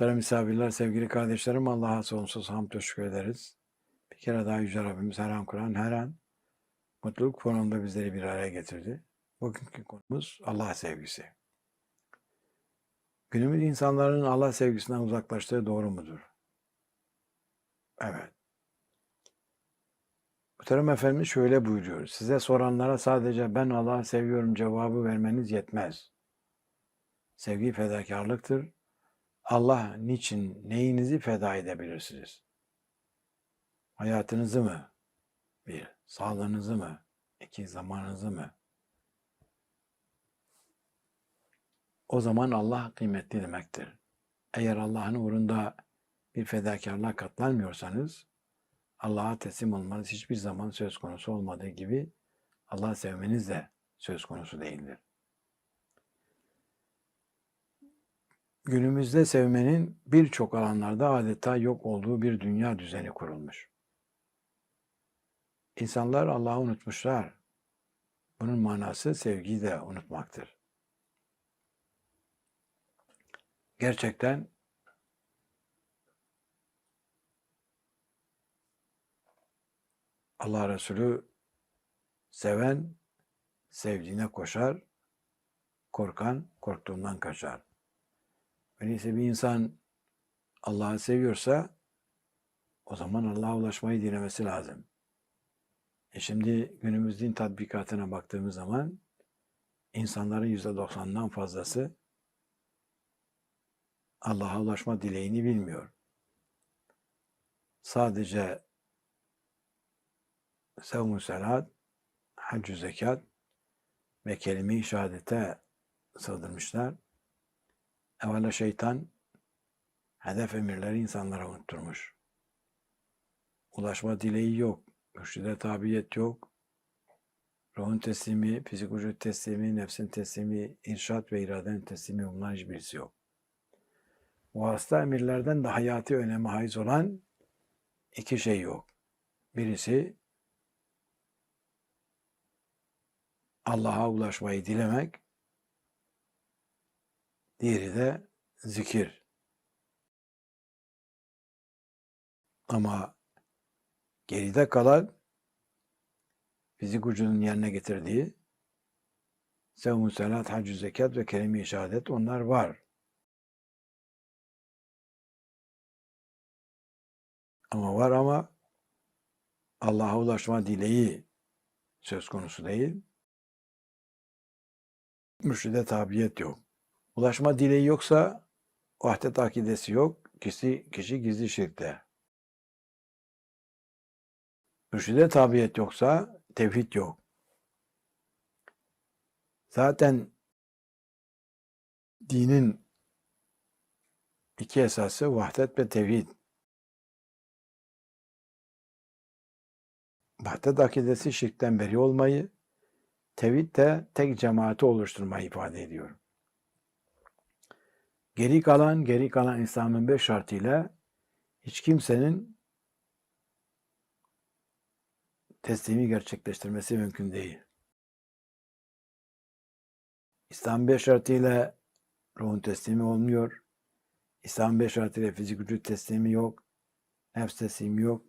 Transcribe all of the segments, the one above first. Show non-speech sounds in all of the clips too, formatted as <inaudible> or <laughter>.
Muhterem misafirler, sevgili kardeşlerim, Allah'a sonsuz hamd ve şükür ederiz. Bir kere daha Yüce Rabbimiz her an Kur'an, her an mutluluk fonunda bizleri bir araya getirdi. Bugünkü konumuz Allah sevgisi. Günümüz insanların Allah sevgisinden uzaklaştığı doğru mudur? Evet. Muhterem Efendimiz şöyle buyuruyor. Size soranlara sadece ben Allah'ı seviyorum cevabı vermeniz yetmez. Sevgi fedakarlıktır. Allah niçin, neyinizi feda edebilirsiniz? Hayatınızı mı? Bir, sağlığınızı mı? İki, zamanınızı mı? O zaman Allah kıymetli demektir. Eğer Allah'ın uğrunda bir fedakarlığa katlanmıyorsanız, Allah'a teslim olmanız hiçbir zaman söz konusu olmadığı gibi Allah'ı sevmeniz de söz konusu değildir. Günümüzde sevmenin birçok alanlarda adeta yok olduğu bir dünya düzeni kurulmuş. İnsanlar Allah'ı unutmuşlar. Bunun manası sevgiyi de unutmaktır. Gerçekten Allah Resulü seven sevdiğine koşar, korkan korktuğundan kaçar. Öyleyse bir insan Allah'ı seviyorsa o zaman Allah'a ulaşmayı dilemesi lazım. E şimdi günümüz tatbikatına baktığımız zaman insanların %90'dan fazlası Allah'a ulaşma dileğini bilmiyor. Sadece sevm-ü selat, hac zekat ve kelime-i şehadete sığdırmışlar. Evvela şeytan hedef emirleri insanlara unutturmuş. Ulaşma dileği yok. Mürşide tabiyet yok. Ruhun teslimi, fizik vücut teslimi, nefsin teslimi, irşat ve iradenin teslimi bunların hiçbirisi yok. Vasıta emirlerden de hayati önemi haiz olan iki şey yok. Birisi Allah'a ulaşmayı dilemek, diğeri de zikir. Ama geride kalan fizik ucunun yerine getirdiği sevm salat, hacü zekat ve kelime-i şehadet onlar var. Ama var ama Allah'a ulaşma dileği söz konusu değil. Mürşide tabiyet yok. Ulaşma dileği yoksa vahdet akidesi yok. Kişi, kişi gizli şirkte. Mürşide tabiyet yoksa tevhid yok. Zaten dinin iki esası vahdet ve tevhid. Vahdet akidesi şirkten beri olmayı, tevhid de tek cemaati oluşturmayı ifade ediyor. Geri kalan, geri kalan İslam'ın beş şartıyla hiç kimsenin teslimi gerçekleştirmesi mümkün değil. İslam beş şartıyla ruhun teslimi olmuyor. İslam beş şartıyla fizik vücut teslimi yok. Nefs teslimi yok.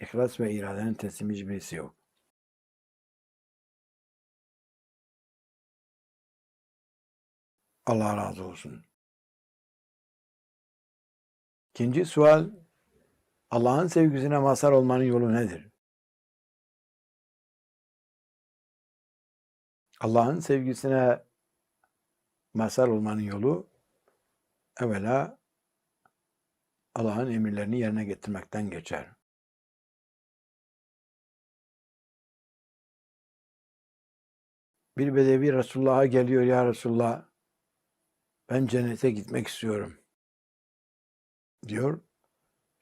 İhlas ve iradenin teslimi hiçbirisi yok. Allah razı olsun. İkinci sual, Allah'ın sevgisine mazhar olmanın yolu nedir? Allah'ın sevgisine mazhar olmanın yolu, evvela Allah'ın emirlerini yerine getirmekten geçer. Bir bedevi Resulullah'a geliyor ya Resulullah, ben cennete gitmek istiyorum diyor.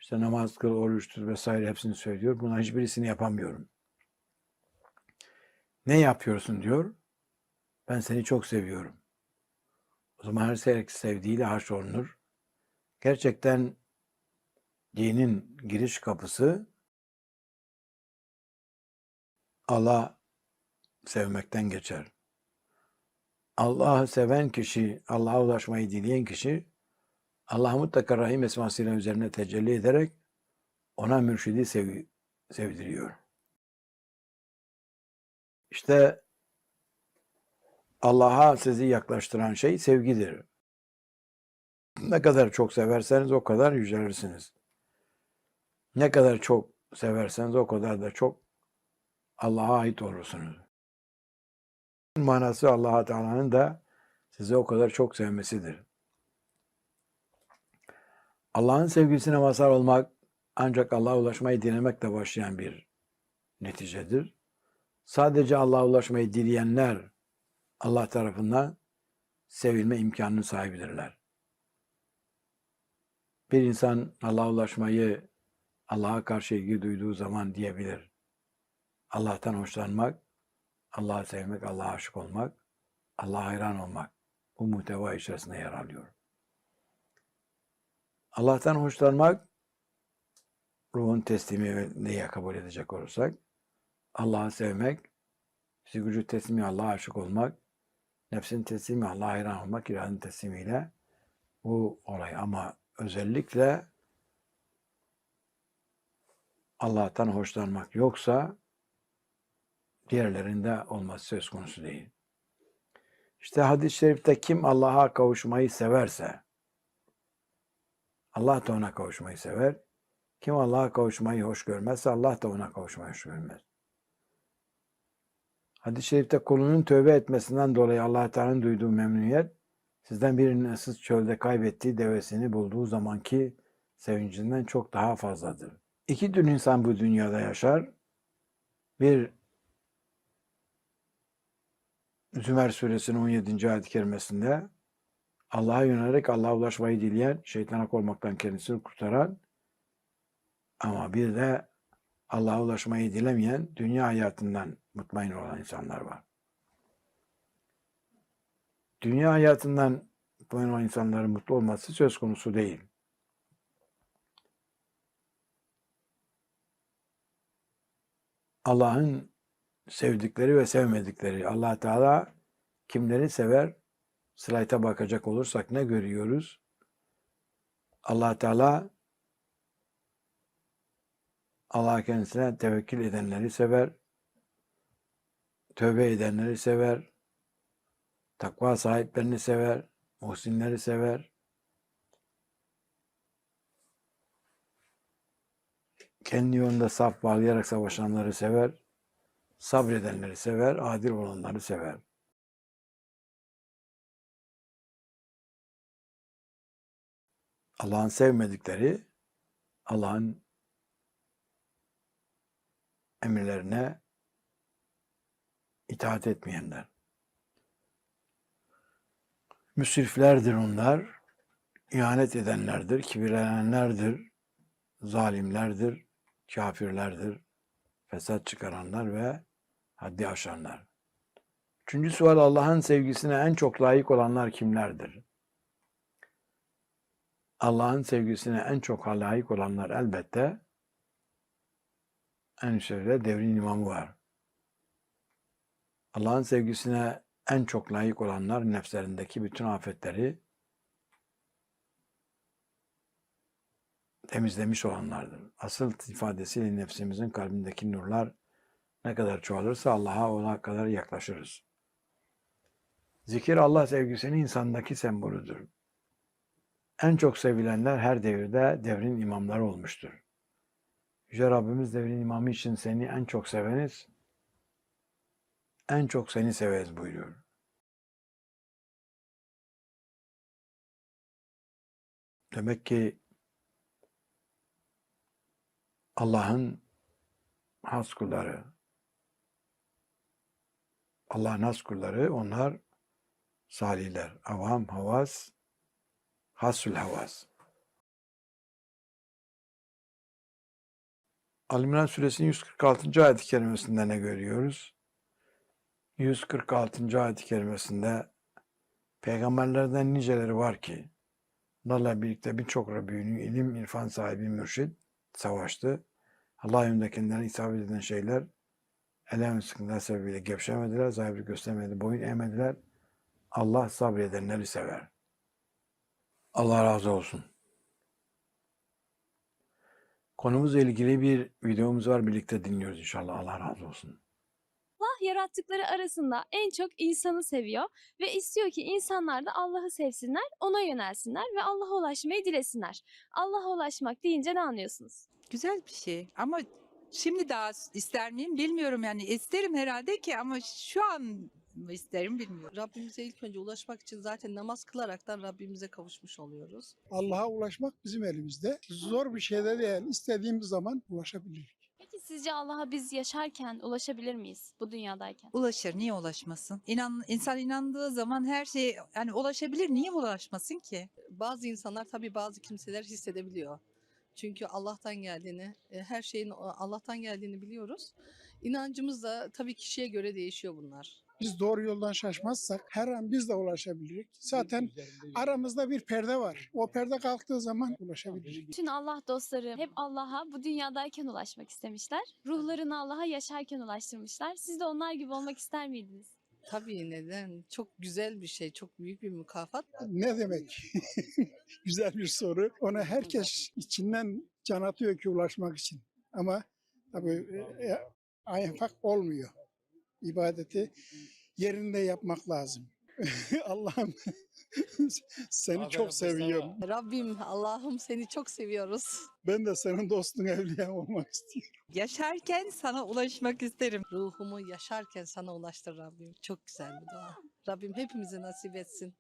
İşte namaz kıl, oruçtur vesaire hepsini söylüyor. Buna hiçbirisini yapamıyorum. Ne yapıyorsun diyor. Ben seni çok seviyorum. O zaman her sevdiğiyle haşrolunur. Gerçekten dinin giriş kapısı Allah sevmekten geçer. Allah'ı seven kişi, Allah'a ulaşmayı dileyen kişi Allah mutlaka Rahim esmasıyla üzerine tecelli ederek ona mürşidi sev sevdiriyor. İşte Allah'a sizi yaklaştıran şey sevgidir. Ne kadar çok severseniz o kadar yücelirsiniz. Ne kadar çok severseniz o kadar da çok Allah'a ait olursunuz. Manası Allah Teala'nın da sizi o kadar çok sevmesidir. Allah'ın sevgisine mazhar olmak ancak Allah'a ulaşmayı dilemekle başlayan bir neticedir. Sadece Allah'a ulaşmayı dileyenler Allah tarafından sevilme imkanının sahibidirler. Bir insan Allah'a ulaşmayı Allah'a karşı ilgi duyduğu zaman diyebilir. Allah'tan hoşlanmak, Allah'ı sevmek, Allah'a aşık olmak, Allah'a hayran olmak bu muhteva içerisinde yer alıyor. Allah'tan hoşlanmak ruhun teslimi diye kabul edecek olursak Allah'ı sevmek, gücü teslimi Allah'a aşık olmak, nefsin teslimi Allah'a hayran olmak, iradenin teslimiyle bu olay. Ama özellikle Allah'tan hoşlanmak yoksa diğerlerinde olması söz konusu değil. İşte hadis-i şerifte kim Allah'a kavuşmayı severse Allah da ona kavuşmayı sever. Kim Allah'a kavuşmayı hoş görmezse Allah da ona kavuşmayı hoş görmez. Hadis-i şerifte kulunun tövbe etmesinden dolayı Allah Teala'nın duyduğu memnuniyet sizden birinin ıssız çölde kaybettiği devesini bulduğu zamanki sevincinden çok daha fazladır. İki tür insan bu dünyada yaşar. Bir Zümer suresinin 17. ayet-i kerimesinde Allah'a yönelerek Allah'a ulaşmayı dileyen, şeytana olmaktan kendisini kurtaran ama bir de Allah'a ulaşmayı dilemeyen, dünya hayatından mutmain olan insanlar var. Dünya hayatından mutmain olan insanların mutlu olması söz konusu değil. Allah'ın sevdikleri ve sevmedikleri. allah Teala kimleri sever? Slayta bakacak olursak ne görüyoruz? allah Teala Allah kendisine tevekkül edenleri sever. Tövbe edenleri sever. Takva sahiplerini sever. Muhsinleri sever. Kendi yolunda saf bağlayarak savaşanları sever. Sabredenleri sever. Adil olanları sever. Allah'ın sevmedikleri Allah'ın emirlerine itaat etmeyenler. Müsriflerdir onlar, ihanet edenlerdir, kibirlenenlerdir, zalimlerdir, kafirlerdir, fesat çıkaranlar ve haddi aşanlar. Üçüncü sual Allah'ın sevgisine en çok layık olanlar kimlerdir? Allah'ın sevgisine en çok layık olanlar elbette en üstte devrin imamı var. Allah'ın sevgisine en çok layık olanlar nefslerindeki bütün afetleri temizlemiş olanlardır. Asıl ifadesiyle nefsimizin kalbindeki nurlar ne kadar çoğalırsa Allah'a ona kadar yaklaşırız. Zikir Allah sevgisinin insandaki sembolüdür. En çok sevilenler her devirde devrin imamları olmuştur. Yüce Rabbimiz devrin imamı için seni en çok seveniz, en çok seni severiz buyuruyor. Demek ki Allah'ın has kulları, Allah'ın has kulları onlar salihler. Avam, havas, hasül havas. Al-İmran suresinin 146. ayet-i kerimesinde ne görüyoruz? 146. ayet-i kerimesinde peygamberlerden niceleri var ki onlarla birlikte birçok Rabbinin ilim, irfan sahibi mürşid savaştı. Allah kendilerine isabet eden şeyler elem sıkıntılar sebebiyle gevşemediler, zahiri göstermedi, boyun eğmediler. Allah sabredenleri sever. Allah razı olsun. Konumuzla ilgili bir videomuz var. Birlikte dinliyoruz inşallah. Allah razı olsun. Allah yarattıkları arasında en çok insanı seviyor ve istiyor ki insanlar da Allah'ı sevsinler, ona yönelsinler ve Allah'a ulaşmayı dilesinler. Allah'a ulaşmak deyince ne anlıyorsunuz? Güzel bir şey ama şimdi daha ister miyim bilmiyorum yani isterim herhalde ki ama şu an isterim bilmiyorum. Rabbimize ilk önce ulaşmak için zaten namaz kılaraktan Rabbimize kavuşmuş oluyoruz. Allah'a ulaşmak bizim elimizde. Zor bir şey de değil. İstediğimiz zaman ulaşabiliriz. Peki sizce Allah'a biz yaşarken ulaşabilir miyiz bu dünyadayken? Ulaşır niye ulaşmasın? İnan, insan inandığı zaman her şey yani ulaşabilir niye ulaşmasın ki? Bazı insanlar tabii bazı kimseler hissedebiliyor. Çünkü Allah'tan geldiğini, e, her şeyin Allah'tan geldiğini biliyoruz. İnancımız da tabii kişiye göre değişiyor bunlar. Biz doğru yoldan şaşmazsak her an biz de ulaşabiliriz. Zaten aramızda bir perde var. O perde kalktığı zaman ulaşabiliriz. Bütün Allah dostları hep Allah'a bu dünyadayken ulaşmak istemişler. Ruhlarını Allah'a yaşarken ulaştırmışlar. Siz de onlar gibi olmak ister miydiniz? Tabii neden? Çok güzel bir şey, çok büyük bir mükafat. Ne demek? <laughs> Güzel bir soru. Ona herkes içinden can atıyor ki ulaşmak için. Ama tabii e, enfak olmuyor. İbadeti yerinde yapmak lazım. <laughs> Allah'ım seni çok seviyorum. Rabbim, Allah'ım seni çok seviyoruz. Ben de senin dostun evliyan olmak istiyorum. Yaşarken sana ulaşmak isterim. Ruhumu yaşarken sana ulaştır Rabbim. Çok güzel bir dua. Rabbim hepimize nasip etsin.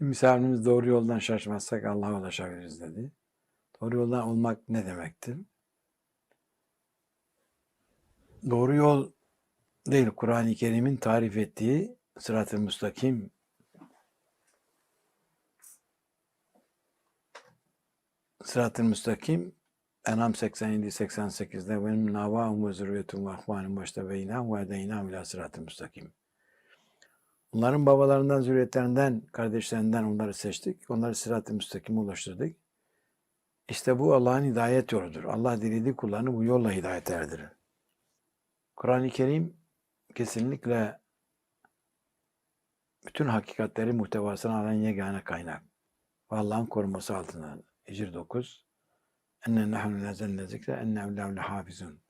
Misafirimiz doğru yoldan şaşmazsak Allah'a ulaşabiliriz dedi. Doğru yoldan olmak ne demektir? Doğru yol değil, Kur'an-ı Kerim'in tarif ettiği sırat-ı müstakim sırat-ı müstakim Enam 87-88'de benim navahum ve zürriyetum ve ahvanim başta beynam ve edeynam ila sırat-ı müstakim. Onların babalarından, zürriyetlerinden, kardeşlerinden onları seçtik. Onları sırat-ı müstakime ulaştırdık. İşte bu Allah'ın hidayet yoludur. Allah dilediği kullarını bu yolla hidayet erdirir. Kur'an-ı Kerim kesinlikle bütün hakikatleri muhtevasını alan yegane kaynak. Allah'ın koruması altında. Hicr 9. Enne nehnu nezzelne zikre enne evlâhu hafizun.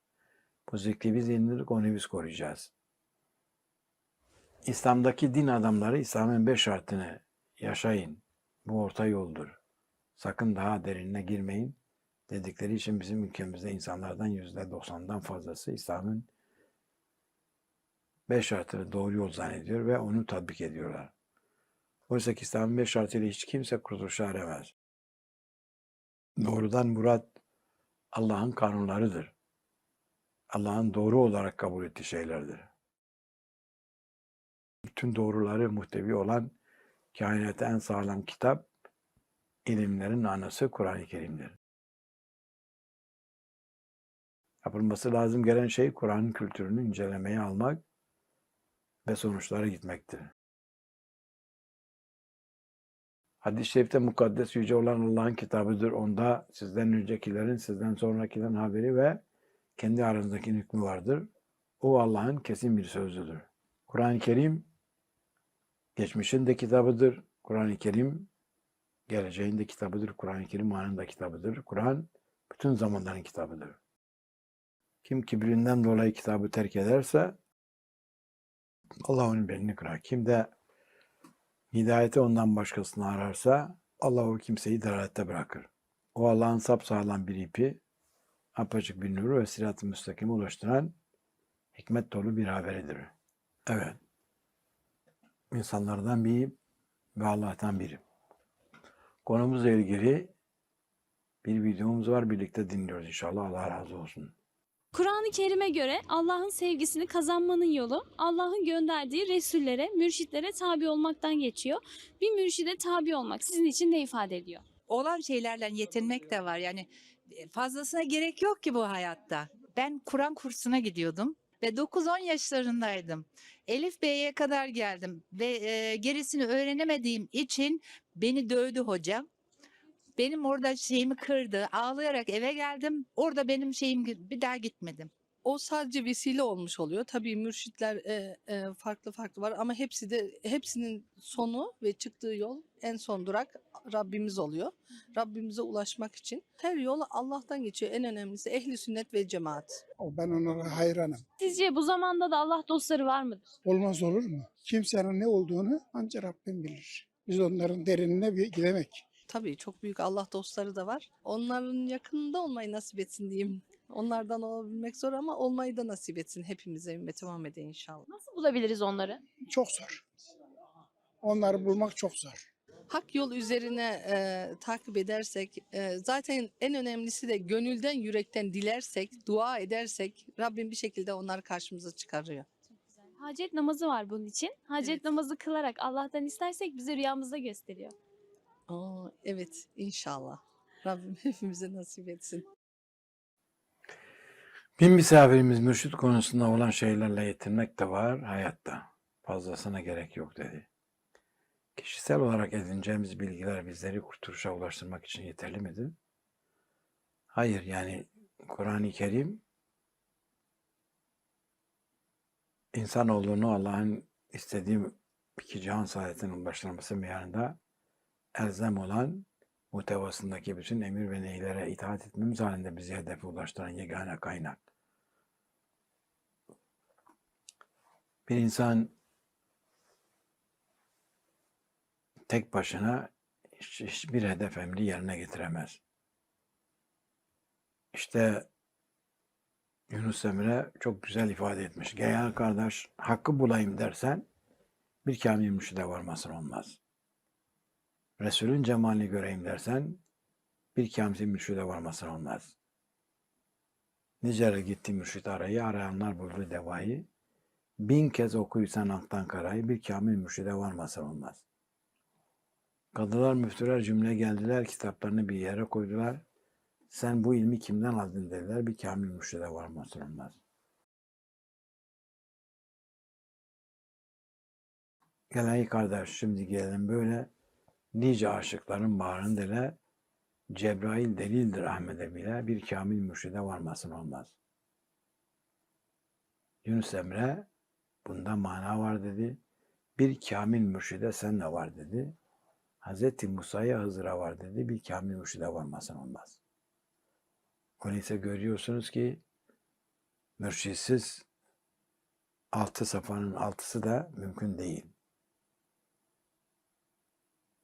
Bu zikri biz indirdik, onu biz koruyacağız. İslam'daki din adamları İslam'ın beş şartını yaşayın. Bu orta yoldur. Sakın daha derinine girmeyin dedikleri için bizim ülkemizde insanlardan yüzde doksandan fazlası İslam'ın beş şartını doğru yol zannediyor ve onu tatbik ediyorlar. Oysa ki İslam'ın beş şartıyla hiç kimse kurtuluşa eremez. Doğrudan murat Allah'ın kanunlarıdır. Allah'ın doğru olarak kabul ettiği şeylerdir. Bütün doğruları muhtevi olan kainata en sağlam kitap, ilimlerin anası Kur'an-ı Kerim'dir. Yapılması lazım gelen şey Kur'an'ın kültürünü incelemeye almak ve sonuçlara gitmektir. Hadis-i şerifte mukaddes yüce olan Allah'ın kitabıdır. Onda sizden öncekilerin, sizden sonrakilerin haberi ve kendi aranızdaki hükmü vardır. O Allah'ın kesin bir sözüdür. Kur'an-ı Kerim geçmişin de kitabıdır. Kur'an-ı Kerim geleceğin de kitabıdır. Kur'an-ı Kerim anın da kitabıdır. Kur'an bütün zamanların kitabıdır. Kim kibrinden dolayı kitabı terk ederse Allah onun belini kırar. Kim de hidayeti ondan başkasını ararsa Allah o kimseyi dalalette bırakır. O Allah'ın sapsağlam bir ipi, apaçık bir nuru ve sirat-ı müstakime ulaştıran hikmet dolu bir haberidir. Evet. İnsanlardan biri ve Allah'tan biri. Konumuzla ilgili bir videomuz var. Birlikte dinliyoruz inşallah. Allah razı olsun. Kur'an-ı Kerim'e göre Allah'ın sevgisini kazanmanın yolu Allah'ın gönderdiği resullere, mürşitlere tabi olmaktan geçiyor. Bir mürşide tabi olmak sizin için ne ifade ediyor? Olan şeylerle yetinmek de var yani fazlasına gerek yok ki bu hayatta. Ben Kur'an kursuna gidiyordum ve 9-10 yaşlarındaydım. Elif Bey'e kadar geldim ve e, gerisini öğrenemediğim için beni dövdü hocam. Benim orada şeyimi kırdı. Ağlayarak eve geldim. Orada benim şeyim bir daha gitmedim. o sadece vesile olmuş oluyor. Tabii mürşitler e, e, farklı farklı var ama hepsi de hepsinin sonu ve çıktığı yol en son durak Rabbimiz oluyor. Rabbimize ulaşmak için her yol Allah'tan geçiyor. En önemlisi ehli sünnet ve cemaat. O Ben onlara hayranım. Sizce bu zamanda da Allah dostları var mıdır? Olmaz olur mu? Kimsenin ne olduğunu ancak Rabbim bilir. Biz onların derinine bir gidemek. Tabii çok büyük Allah dostları da var. Onların yakınında olmayı nasip etsin diyeyim. Onlardan olabilmek zor ama olmayı da nasip etsin hepimize ümmeti Muhammed'e inşallah. Nasıl bulabiliriz onları? Çok zor. Onları bulmak çok zor. Hak yol üzerine e, takip edersek, e, zaten en önemlisi de gönülden, yürekten dilersek, dua edersek Rabbim bir şekilde onları karşımıza çıkarıyor. Hacet namazı var bunun için. Hacet Evet. namazı kılarak Allah'tan istersek bize rüyamızda gösteriyor. Aa, evet inşallah. Rabbim <laughs> hepimize nasip etsin. Bir misafirimiz mürşit konusunda olan şeylerle yetinmek de var hayatta. Fazlasına gerek yok dedi. Kişisel olarak edineceğimiz bilgiler bizleri kurtuluşa ulaştırmak için yeterli midir? Hayır yani Kur'an-ı Kerim insanoğlunu Allah'ın istediği iki cihan saadetine ulaştırması meyanında elzem olan muhtevasındaki bütün emir ve neylere itaat etmemiz halinde bizi hedefe ulaştıran yegane kaynak. Bir insan tek başına hiç- hiçbir hedef emri yerine getiremez. İşte Yunus Emre çok güzel ifade etmiş. Gel kardeş hakkı bulayım dersen bir kamil mürşide varmasın olmaz. Resulün cemalini göreyim dersen bir kamil mürşide varmasın olmaz. Nice gitti mürşit arayı, arayanlar buldu devayı. Bin kez okuysan aktan karayı, bir kamil mürşide varmasın olmaz. Kadılar müftüler cümle geldiler, kitaplarını bir yere koydular. Sen bu ilmi kimden aldın dediler, bir kamil mürşide varmasın olmaz. Gel ey kardeş şimdi gelelim böyle nice aşıkların bağrını dele Cebrail delildir Ahmet'e bile bir kamil mürşide varmasın olmaz. Yunus Emre bunda mana var dedi. Bir kamil mürşide sen de var dedi. Hazreti Musa'ya Hızır'a var dedi. Bir kamil mürşide varmasın olmaz. Öyleyse görüyorsunuz ki mürşitsiz altı safanın altısı da mümkün değil.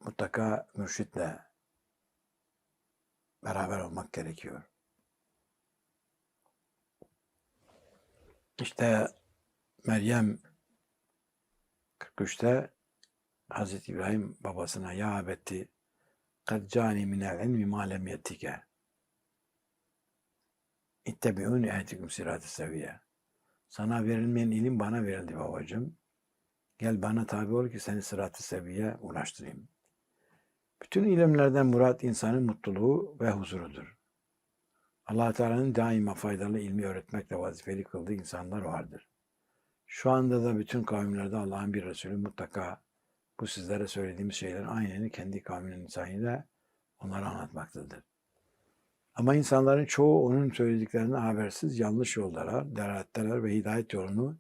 Mutlaka mürşitle beraber olmak gerekiyor. İşte Meryem 43'te Hazreti İbrahim babasına ya abetti kad cani minel ilmi ma lem yettike ittebi'uni ehdikum sirat-ı seviye sana verilmeyen ilim bana verildi babacığım. Gel bana tabi ol ki seni sırat-ı seviye ulaştırayım. Bütün ilimlerden murat insanın mutluluğu ve huzurudur. allah Teala'nın daima faydalı ilmi öğretmekle vazifeli kıldığı insanlar vardır. Şu anda da bütün kavimlerde Allah'ın bir Resulü mutlaka bu sizlere söylediğimiz şeylerin aynını kendi kavminin insanıyla onlara anlatmaktadır. Ama insanların çoğu onun söylediklerinden habersiz yanlış yollara, delaletteler ve hidayet yolunu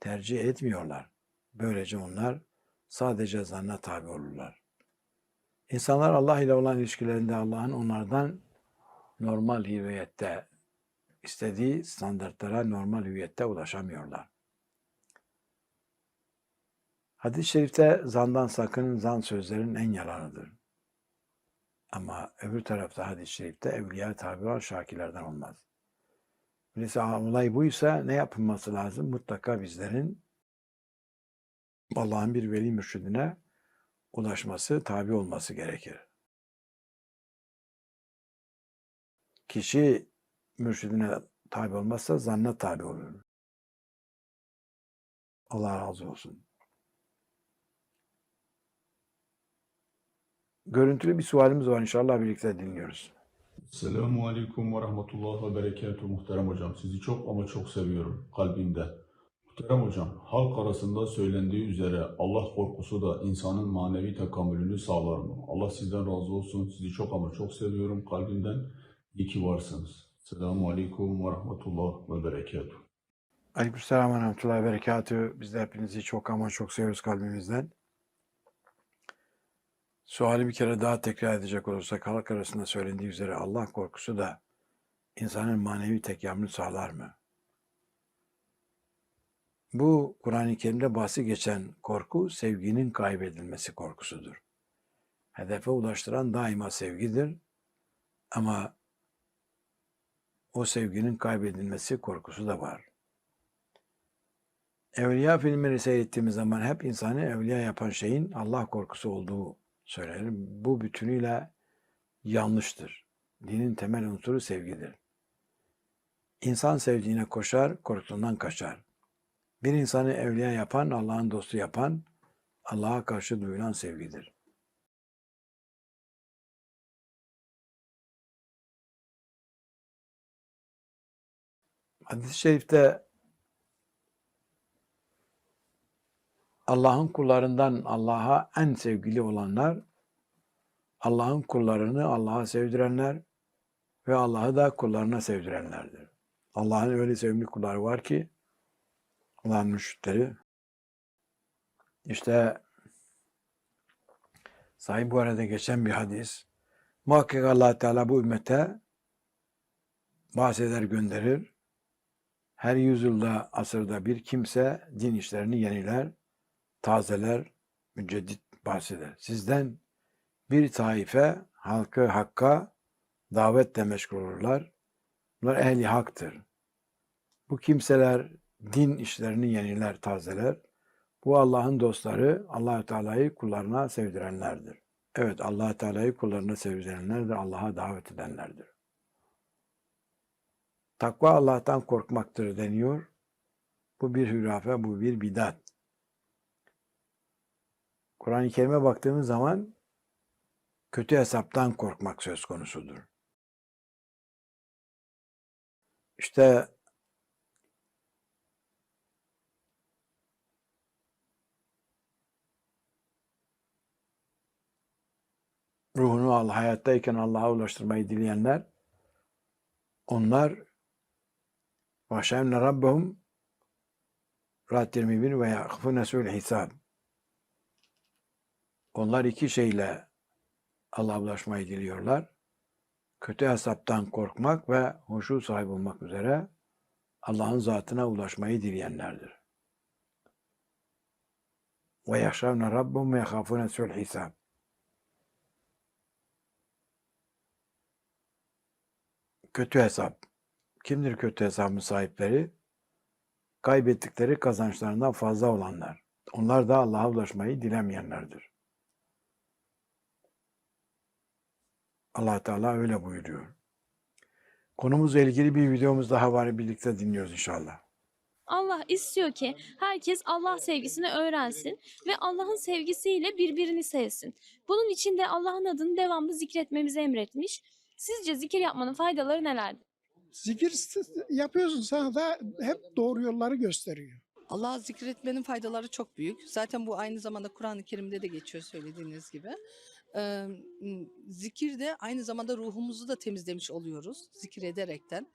tercih etmiyorlar. Böylece onlar sadece zanna tabi olurlar. İnsanlar Allah ile olan ilişkilerinde Allah'ın onlardan normal hüviyette istediği standartlara normal hüviyette ulaşamıyorlar. Hadis-i şerifte zandan sakının zan sözlerin en yalanıdır. Ama öbür tarafta hadis-i şerifte evliya tabi olan şakilerden olmaz. Öyleyse olay buysa ne yapılması lazım? Mutlaka bizlerin Allah'ın bir veli mürşidine ulaşması, tabi olması gerekir. Kişi mürşidine tabi olmazsa zanna tabi olur. Allah razı olsun. Görüntülü bir sualimiz var inşallah birlikte dinliyoruz. Selamun Aleyküm ve Rahmetullah ve Berekatuhu muhterem hocam. Sizi çok ama çok seviyorum kalbimde. Muhterem hocam, halk arasında söylendiği üzere Allah korkusu da insanın manevi tekamülünü sağlar mı? Allah sizden razı olsun. Sizi çok ama çok seviyorum kalbimden. İyi ki varsınız. Selamun Aleyküm ve Rahmetullah ve Berekatuhu. Aleykümselam ve rahmetullahi ve berekatühü. Biz de hepinizi çok ama çok seviyoruz kalbimizden. Suali bir kere daha tekrar edecek olursak halk arasında söylendiği üzere Allah korkusu da insanın manevi tekamülü sağlar mı? Bu Kur'an-ı Kerim'de bahsi geçen korku sevginin kaybedilmesi korkusudur. Hedefe ulaştıran daima sevgidir ama o sevginin kaybedilmesi korkusu da var. Evliya filmleri seyrettiğimiz zaman hep insanı evliya yapan şeyin Allah korkusu olduğu söylenir. Bu bütünüyle yanlıştır. Dinin temel unsuru sevgidir. İnsan sevdiğine koşar, korktuğundan kaçar. Bir insanı evliya yapan, Allah'ın dostu yapan, Allah'a karşı duyulan sevgidir. Hadis-i şerifte Allah'ın kullarından Allah'a en sevgili olanlar, Allah'ın kullarını Allah'a sevdirenler ve Allah'ı da kullarına sevdirenlerdir. Allah'ın öyle sevimli kulları var ki, Allah'ın müşrikleri, işte sahip bu arada geçen bir hadis, muhakkak allah Teala bu ümmete bahseder gönderir, her yüzyılda, asırda bir kimse din işlerini yeniler, tazeler, müceddit bahseder. Sizden bir taife halkı hakka davetle meşgul olurlar. Bunlar ehli haktır. Bu kimseler din işlerini yeniler, tazeler. Bu Allah'ın dostları, allah Teala'yı kullarına sevdirenlerdir. Evet, allah Teala'yı kullarına sevdirenlerdir, Allah'a davet edenlerdir. Takva Allah'tan korkmaktır deniyor. Bu bir hürafe, bu bir bidat. Kur'an-ı Kerim'e baktığımız zaman kötü hesaptan korkmak söz konusudur. İşte ruhunu Allah hayattayken Allah'a ulaştırmayı dileyenler onlar vahşemne rabbehum Rahat 21 ve yakfune sul hisab onlar iki şeyle Allah'a ulaşmayı diliyorlar. Kötü hesaptan korkmak ve huşu sahibi olmak üzere Allah'ın zatına ulaşmayı dileyenlerdir. Ve yahşavne rabbum ve yahafune sul hisab. Kötü hesap. Kimdir kötü hesabın sahipleri? Kaybettikleri kazançlarından fazla olanlar. Onlar da Allah'a ulaşmayı dilemeyenlerdir. allah Teala öyle buyuruyor. Konumuzla ilgili bir videomuz daha var. Birlikte dinliyoruz inşallah. Allah istiyor ki herkes Allah sevgisini öğrensin ve Allah'ın sevgisiyle birbirini sevsin. Bunun için de Allah'ın adını devamlı zikretmemizi emretmiş. Sizce zikir yapmanın faydaları nelerdir? Zikir yapıyorsun sana da hep doğru yolları gösteriyor. Allah'ı zikretmenin faydaları çok büyük. Zaten bu aynı zamanda Kur'an-ı Kerim'de de geçiyor söylediğiniz gibi. Ee, zikir de aynı zamanda ruhumuzu da temizlemiş oluyoruz. Zikir ederekten,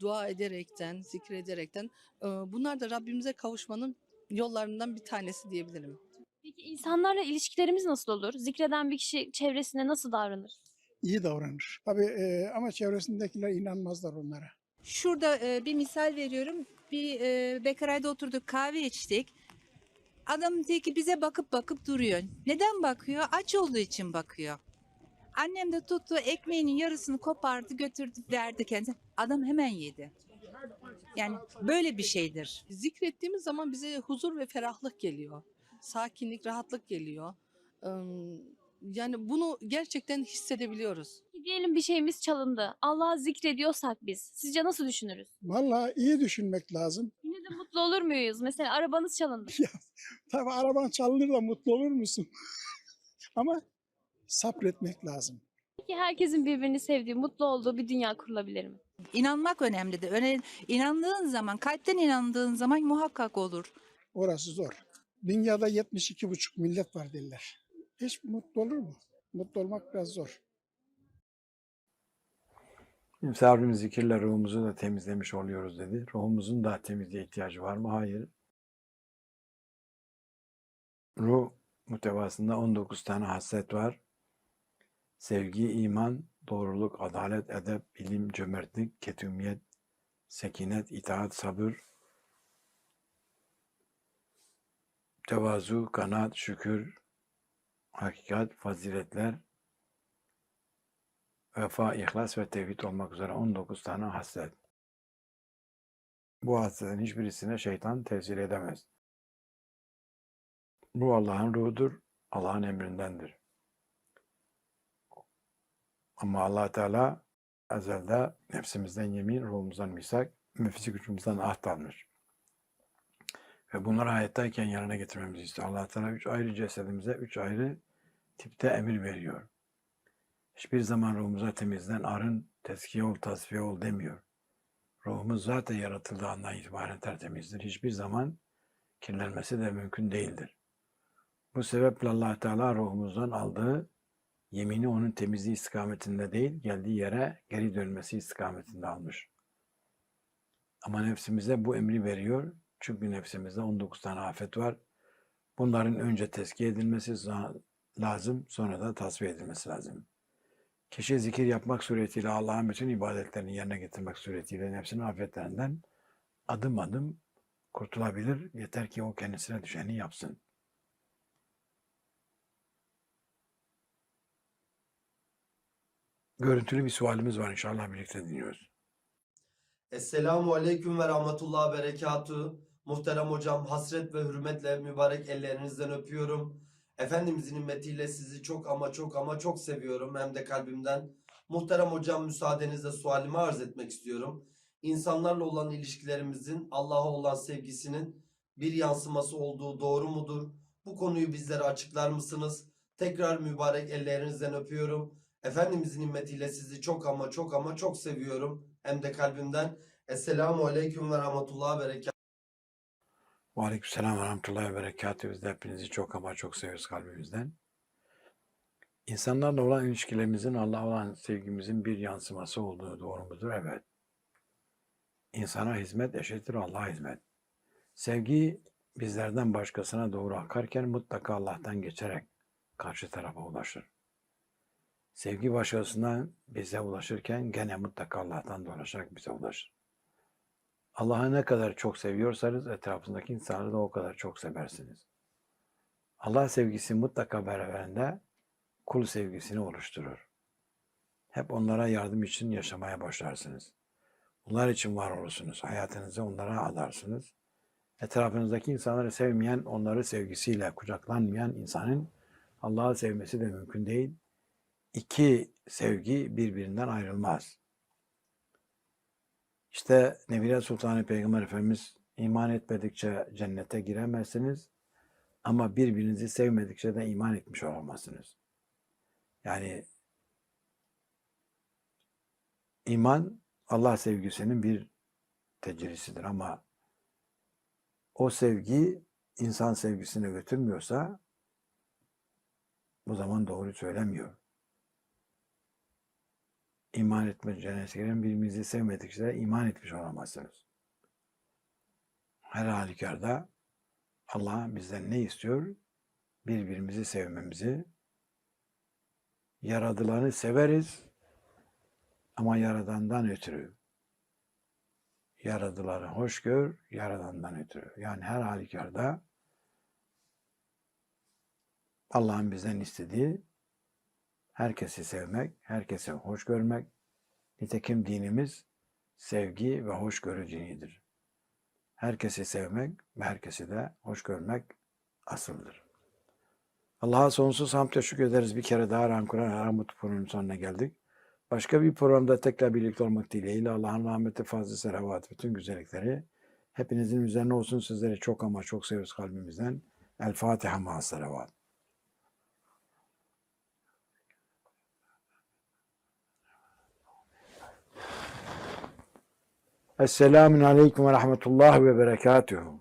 dua ederekten, zikrederekten. Ee, bunlar da Rabbimize kavuşmanın yollarından bir tanesi diyebilirim. Peki insanlarla ilişkilerimiz nasıl olur? Zikreden bir kişi çevresine nasıl davranır? İyi davranır. Tabii e, ama çevresindekiler inanmazlar onlara. Şurada e, bir misal veriyorum. Bir e, bekarayda oturduk kahve içtik. Adam diyor ki bize bakıp bakıp duruyor. Neden bakıyor? Aç olduğu için bakıyor. Annem de tuttu ekmeğinin yarısını kopardı götürdü verdi kendine. Adam hemen yedi. Yani böyle bir şeydir. Zikrettiğimiz zaman bize huzur ve ferahlık geliyor. Sakinlik, rahatlık geliyor. Ee, yani bunu gerçekten hissedebiliyoruz. Diyelim bir şeyimiz çalındı. Allah'ı zikrediyorsak biz. Sizce nasıl düşünürüz? Vallahi iyi düşünmek lazım. Yine de mutlu olur muyuz? Mesela arabanız çalındı. Tabii araban çalınır da mutlu olur musun? <laughs> ama sabretmek lazım. Peki herkesin birbirini sevdiği, mutlu olduğu bir dünya kurulabilir mi? İnanmak önemlidir. Öne, inandığın zaman, kalpten inandığın zaman muhakkak olur. Orası zor. Dünyada 72,5 millet var derler. Hiç mutlu olur mu? Mutlu olmak biraz zor. Rabbimiz zikirle ruhumuzu da temizlemiş oluyoruz dedi. Ruhumuzun da temizliğe ihtiyacı var mı? Hayır. Ruh muhtevasında 19 tane haslet var. Sevgi, iman, doğruluk, adalet, edep, ilim, cömertlik, ketumiyet, sekinet, itaat, sabır, tevazu, kanaat, şükür, hakikat, faziletler, vefa, ihlas ve tevhid olmak üzere 19 tane haslet. Bu hasletin hiçbirisine şeytan tesir edemez. Bu Allah'ın ruhudur, Allah'ın emrindendir. Ama allah Teala ezelde nefsimizden yemin, ruhumuzdan misak, fizik gücümüzden ahd almış. Ve bunları hayattayken yerine getirmemizi istiyor. allah Teala üç ayrı cesedimize, üç ayrı tipte emir veriyor. Hiçbir zaman ruhumuza temizlen, arın, tezkiye ol, tasfiye ol demiyor. Ruhumuz zaten yaratıldığı andan itibaren tertemizdir. Hiçbir zaman kirlenmesi de mümkün değildir. Bu sebeple allah Teala ruhumuzdan aldığı yemini onun temizliği istikametinde değil, geldiği yere geri dönmesi istikametinde almış. Ama nefsimize bu emri veriyor. Çünkü nefsimizde 19 tane afet var. Bunların önce tezkiye edilmesi lazım, sonra da tasfiye edilmesi lazım. Kişi zikir yapmak suretiyle Allah'ın bütün ibadetlerini yerine getirmek suretiyle nefsinin afetlerinden adım adım kurtulabilir. Yeter ki o kendisine düşeni yapsın. Görüntülü bir sualimiz var inşallah birlikte dinliyoruz. Esselamu Aleyküm ve Rahmetullah Berekatü. Muhterem hocam hasret ve hürmetle mübarek ellerinizden öpüyorum. Efendimizin himmetiyle sizi çok ama çok ama çok seviyorum hem de kalbimden. Muhterem hocam müsaadenizle sualimi arz etmek istiyorum. İnsanlarla olan ilişkilerimizin Allah'a olan sevgisinin bir yansıması olduğu doğru mudur? Bu konuyu bizlere açıklar mısınız? Tekrar mübarek ellerinizden öpüyorum. Efendimizin himmetiyle sizi çok ama çok ama çok seviyorum. Hem de kalbimden. Esselamu Aleyküm ve Rahmetullah Berekatü. Ve Aleykümselam ve Rahmetullahi ve Berekatühü. Biz de hepinizi çok ama çok seviyoruz kalbimizden. İnsanlarla olan ilişkilerimizin Allah'a olan sevgimizin bir yansıması olduğu doğru mudur? Evet. İnsana hizmet eşittir Allah'a hizmet. Sevgi bizlerden başkasına doğru akarken mutlaka Allah'tan geçerek karşı tarafa ulaşır. Sevgi başkasından bize ulaşırken gene mutlaka Allah'tan dolaşarak bize ulaşır. Allah'ı ne kadar çok seviyorsanız etrafındaki insanları da o kadar çok seversiniz. Allah sevgisi mutlaka beraberinde kul sevgisini oluşturur. Hep onlara yardım için yaşamaya başlarsınız. Bunlar için var olursunuz. Hayatınızı onlara adarsınız. Etrafınızdaki insanları sevmeyen, onları sevgisiyle kucaklanmayan insanın Allah'ı sevmesi de mümkün değil. İki sevgi birbirinden ayrılmaz. İşte Nebiler Sultanı Peygamber Efendimiz iman etmedikçe cennete giremezsiniz ama birbirinizi sevmedikçe de iman etmiş olamazsınız. Yani iman Allah sevgisinin bir tecrisidir ama o sevgi insan sevgisine götürmüyorsa bu zaman doğru söylemiyor. İman etme cennete giren birbirinizi sevmedikçe iman etmiş olamazsınız. Her halükarda Allah bizden ne istiyor? Birbirimizi sevmemizi. Yaradılanı severiz ama yaradandan ötürü. Yaradıları hoş gör, yaradandan ötürü. Yani her halükarda Allah'ın bizden istediği herkesi sevmek, herkese hoş görmek. Nitekim dinimiz sevgi ve hoşgörü dinidir. Herkesi sevmek ve herkesi de hoş görmek asıldır. Allah'a sonsuz hamd teşekkür ederiz. Bir kere daha Ram Kur'an Aramut programının sonuna geldik. Başka bir programda tekrar birlikte olmak dileğiyle Allah'ın rahmeti, fazla selavat, bütün güzellikleri hepinizin üzerine olsun. Sizleri çok ama çok seviyoruz kalbimizden. El Fatiha ma Esselamun Aleyküm ve Rahmetullah ve Berekatuhu.